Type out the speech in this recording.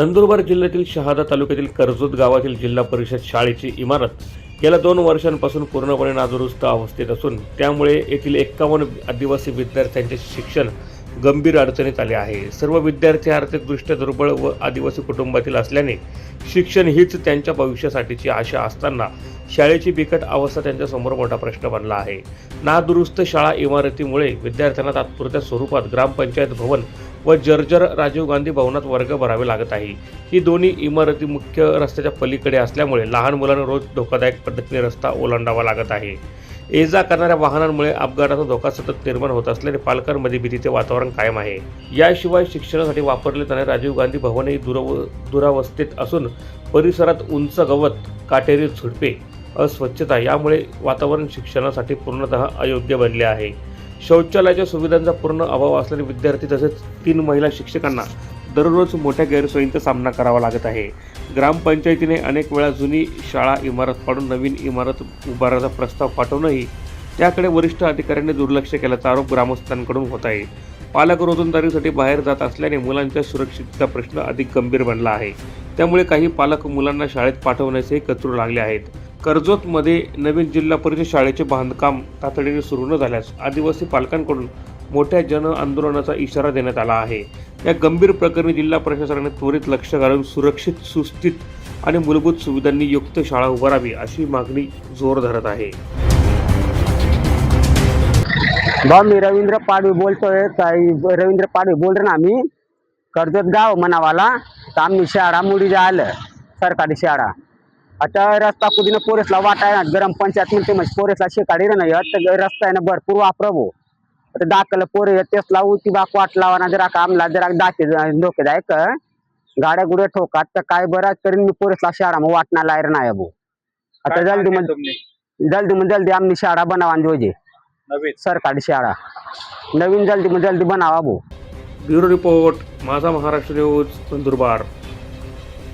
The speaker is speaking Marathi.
नंदुरबार जिल्ह्यातील शहादा तालुक्यातील कर्जत गावातील जिल्हा परिषद शाळेची इमारत गेल्या दोन वर्षांपासून पूर्णपणे नादुरुस्त अवस्थेत असून त्यामुळे येथील एक्कावन्न आदिवासी विद्यार्थ्यांचे शिक्षण गंभीर अडचणीत आले आहे. सर्व विद्यार्थी आर्थिकदृष्ट्या दुर्बळ व आदिवासी कुटुंबातील असल्याने शिक्षण हीच त्यांच्या भविष्यासाठीची आशा असताना शाळेची बिकट अवस्था त्यांच्यासमोर मोठा प्रश्न बनला आहे. नादुरुस्त शाळा इमारतीमुळे विद्यार्थ्यांना तात्पुरत्या स्वरूपात ग्रामपंचायत भवन व जर्जर राजीव गांधी भवनात वर्ग भरावे लागत आहे. ही दोन्ही इमारती मुख्य रस्त्याच्या पलीकडे असल्यामुळे लहान मुलांना रोज धोकादायक पद्धतीने रस्ता ओलांडावा लागत आहे. ये जा करणाऱ्या वाहनांमुळे अपघाताचा धोका सतत निर्माण होत असल्याने पालकांमध्ये भीतीचे वातावरण कायम आहे. याशिवाय शिक्षणासाठी वापरले जाणारे राजीव गांधी भवनही दुरव दुरावस्थेत असून परिसरात उंच गवत काटेरी झुडपे अस्वच्छता यामुळे वातावरण शिक्षणासाठी पूर्णतः अयोग्य बनले आहे. शौचालयाच्या सुविधांचा पूर्ण अभाव असल्याने विद्यार्थी तसेच तीन महिला शिक्षकांना दररोज मोठ्या गैरसोयींचा सामना करावा लागत आहे. ग्रामपंचायतीने अनेक वेळा जुनी शाळा इमारत पाडून नवीन इमारत उभारण्याचा प्रस्ताव पाठवूनही त्याकडे वरिष्ठ अधिकाऱ्यांनी दुर्लक्ष केल्याचा आरोप ग्रामस्थांकडून होत आहे. पालक रोजंदारीसाठी बाहेर जात असल्याने मुलांच्या सुरक्षिततेचा प्रश्न अधिक गंभीर बनला आहे. त्यामुळे काही पालक मुलांना शाळेत पाठवण्यासही कचरू लागले आहेत. कर्जतमध्ये नवीन जिल्हा परिषद शाळेचे बांधकाम तातडीने सुरू न झाल्यास आदिवासी पालकांकडून मोठ्या जन आंदोलनाचा इशारा देण्यात आला आहे. या गंभीर प्रकरणी जिल्हा प्रशासनाने त्वरित लक्ष घालून सुरक्षित सुस्थित आणि मूलभूत सुविधांनी युक्त शाळा उभारावी अशी मागणी जोर धरत आहे. भाऊ मी रवींद्र पाडवी बोलतोय. काही रवींद्र पाडवी बोल ना आम्ही कर्जत गाव मनावाला तर आम्ही शाळा मुडी आलं. सरकारी शाळा. आता रस्ता कुठे पोरेसला वाटा आहे ना गरम पंचायत म्हणते म्हणजे पोरेसला शेकाडी रे नाही तर रस्ता आहे ना भरपूर वापरवो आता दाखल पोरे तेच लावू ती बाक वाट लावा ना जरा आमला जरा दाखे धोकेदायक गाड्या गुड्या ठोकात तर काय बरं तरी मी पोरेसला शाळा मग वाटणार लायर नाही भाऊ. आता जल्दी मध्ये जल्दी मध्ये जल्दी आम्ही शाळा बनावा जोजे सरकारी शाळा. नवीन जल्दी मग जल्दी बनावा भाऊ. ब्युरो रिपोर्ट माझा महाराष्ट्र न्यूज नंदुरबार.